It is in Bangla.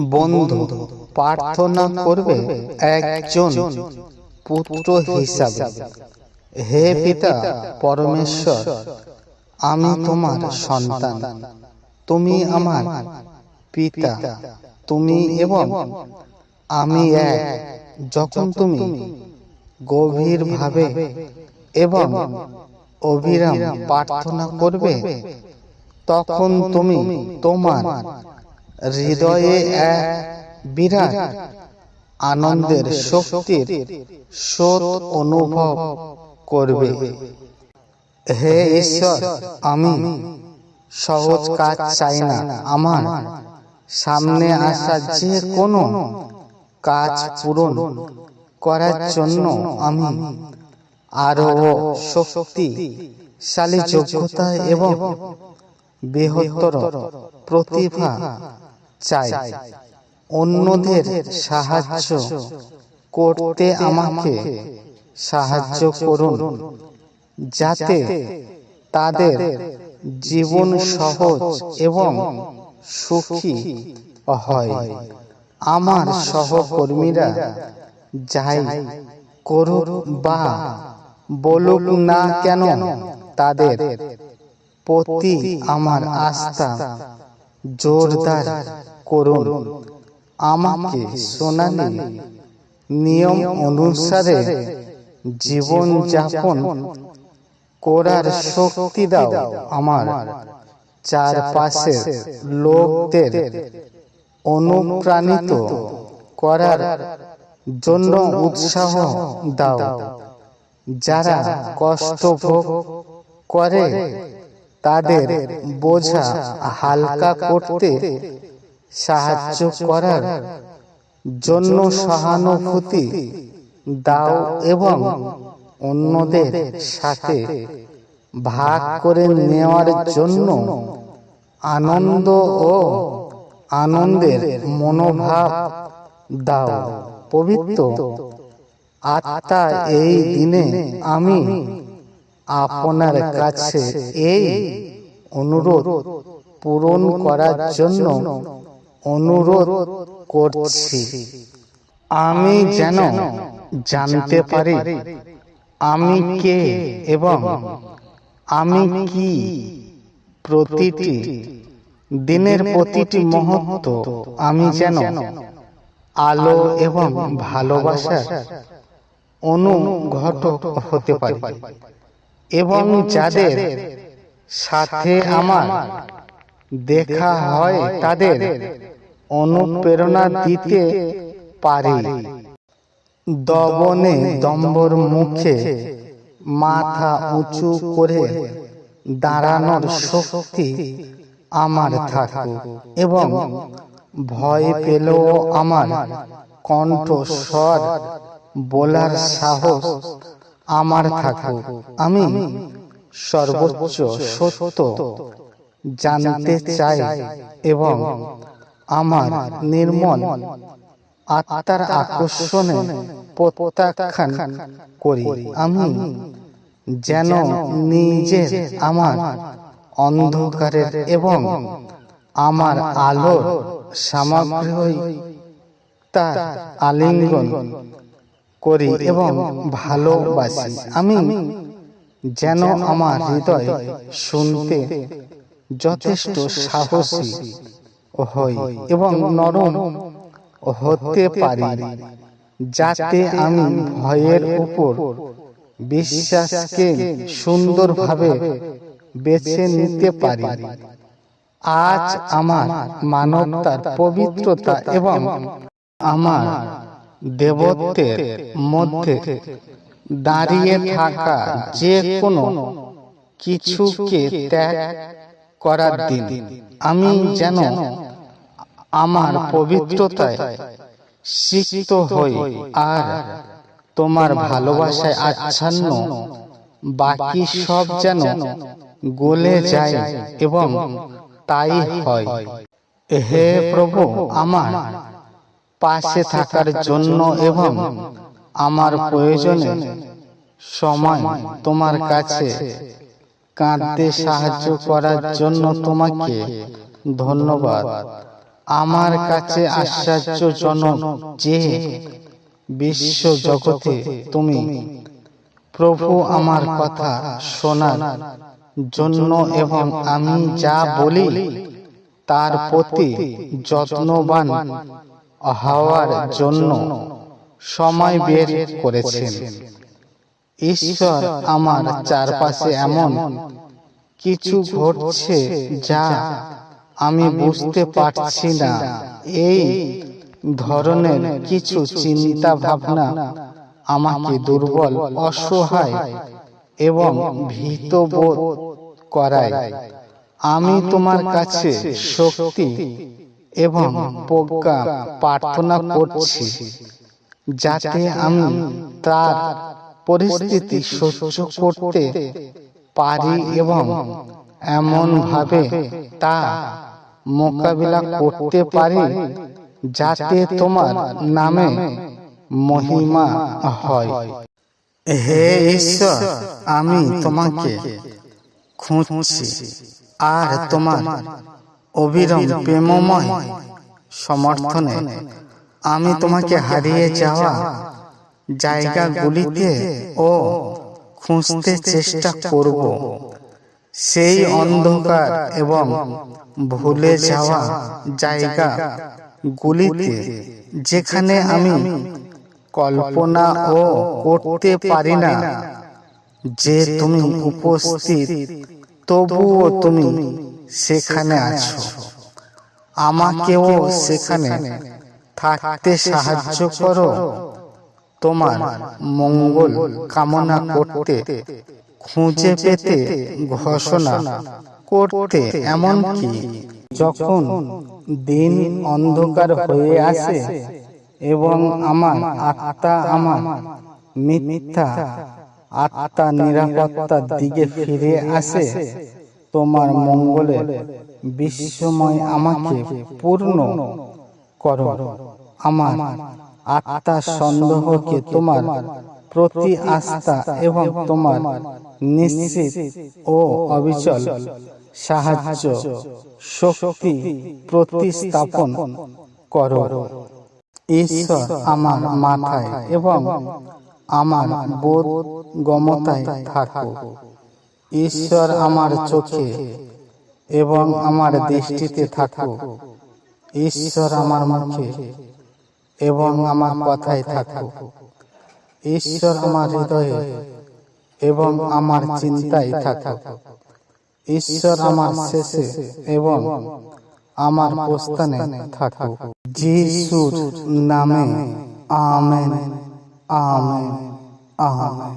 বন্ধু, প্রার্থনা করবে একজন পুত্র হিসাবে। হে পিতা পরমেশ্বর, আমি তোমার সন্তান। তুমি আমার পিতা। তুমি এবং আমি এক। যখন তুমি গভীরভাবে এবং অবিরাম প্রার্থনা করবে, তখন তুমি তোমার হৃদয়ে এক বিরাট আনন্দের শক্তির স্রোত অনুভব করবে। হে ঈশ্বর, আমি সহজ কাজ চাই না। আমার সামনে আসা যে কোনো কাজ পূরণ করার জন্য আমি আরও শক্তিশালী, যোগ্যতা এবং বৃহত্তর প্রতিভা চাই। অন্যদের সাহায্য করতে আমাকে সাহায্য করুন, যাতে তাদের জীবন সহজ এবং সুখী হয়। আমার সহকর্মীরা যাই করুক বা বলুক না কেন, তাদের প্রতি আমার আস্থা জোরদার। করুন। আমাকে সোনালি নিয়ম অনুসারে জীবন যাপন করার শক্তি দাও আমার চারপাশের লোকদের অনুপ্রাণিত করার জন্য উৎসাহ দাও। যারা কষ্ট ভোগ করে, তাদের বোঝা হালকা করতে সাহায্য করার জন্য সহানুভূতি দাও এবং অন্যদের সাথে ভাগ করে নেওয়ার জন্য আনন্দ ও আনন্দের মনোভাব দাও। পবিত্র। আত্মা এই দিনে আমি আপনার কাছে এই অনুরোধ পূরণ করার জন্য অনুরোধ করছি। আমি যেন জানতে পারি আমি কে এবং আমি কি প্রতিটি দিনের প্রতিটি মুহূর্ত আমি যেন আলো এবং ভালোবাসার অনুঘটক হতে পারি। এবং যাদের সাথে আমার দেখা হয় তাদের অনুপ্রেরণা দিতে পারে। দবনে দম্বর মুখে মাথা উঁচু করে দাঁড়ানোর শক্তি আমার থাকুক এবং ভয় পেলেও আমার কণ্ঠস্বর বলার সাহস আমার থাকুক। আমি সর্বোচ্চ সত্য জানতে চাই এবং আমার নির্মল আত্মার আকর্ষণে প্রত্যাখ্যান করি। আমি যেন নিজের আমার অন্ধকারের এবং আমার আলোর সামগ্রী তার আলিঙ্গন করি এবং ভালোবাসি। আমি যেন আমার হৃদয় শুনতে যথেষ্ট সাহসী। হই এবং নরম হতে পারি যাতে আমি ভয়ের উপর বিশ্বাসকে সুন্দরভাবে বেছে নিতে পারি। আজ আমার মানবতার পবিত্রতা এবং আমার দেবত্বের মধ্যে দাঁড়িয়ে থাকা যে কোনো কিছুকে ত্যাগ করার দিন। আমি যেন আমার পবিত্রতায় সিক্ত হই। আর তোমার ভালোবাসায় আচ্ছন্ন বাকি সব যেন গলে যায় এবং তাই হয়। হে প্রভু আমার পাশে থাকার জন্য এবং আমার প্রয়োজনে সময় তোমার কাছে কাঁদতে সাহায্য করার জন্য তোমাকে ধন্যবাদ। আমার কাছে আশ্চর্যজনক যে বিশ্ব জগতে তুমি প্রভু আমার কথা শোনার জন্য এবং আমি যা বলি তার প্রতি যত্নবান হওয়ার জন্য সময় বের করেছেন। ঈশ্বর আমার চারপাশে এমন কিছু ঘটছে যা আমি বুঝতে পারছি না। এই ধরনের কিছু চিন্তা ভাবনা আমাকে দুর্বল অসহায় এবং ভীত বোধ করায়। আমি তোমার কাছে শক্তি এবং প্রজ্ঞা প্রার্থনা করছি। যাতে আমি তার পরিস্থিতি সহ্য করতে পারি এবং এমনভাবে তা মোকাবিলা করতে পারি যাতে তোমার নামে মহিমা হয়। হে ঈশ্বর, আমি তোমাকে খুঁজছি আর তোমার অবিরম প্রেমময় সমর্থনে আমি তোমাকে হারিয়ে যাওয়া জায়গাগুলিতে ও খুঁজতে চেষ্টা করব। সেই অন্ধকার এবং ভুলে যাওয়া জায়গা গুলিতে যেখানে আমি কল্পনা ও করতে পারি না। যে তুমি উপস্থিত তবুও তুমি সেখানে আছো। আমাকেও সেখানে থাকতে সাহায্য করো। তোমার মঙ্গল কামনা করতে খুঁজে পেতে ঘোষণা করতে এমনকি যখন দিন অন্ধকার হয়ে আসে এবং আমার আত্মা আমার মিথ্যা আত্মা নিরাপত্তার দিকে ফিরে আসে তোমার মঙ্গলে বিশ্বময় আমাকে পূর্ণ করো। আমার আত্মা সন্দেহকে তোমার প্রতি আস্থা এবং তোমার নিশ্চিত ও অবিচল সাহায্য শক্তি প্রতিস্থাপন করো। ঈশ্বর আমার মাথায় এবং আমার বোধ গমতায় থাকো। ঈশ্বর আমার চোখে এবং আমার দৃষ্টিতে থাকো। ঈশ্বর আমার মুখে এবং আমার কথায় থাকো। ঈশ্বর আমার হৃদয়ে এবং আমার চিন্তায় থাকো ঈশ্বর আমার শেষে এবং আমার প্রস্থানে থাকুক। যিশুর নামে আমেন আমেন আমেন।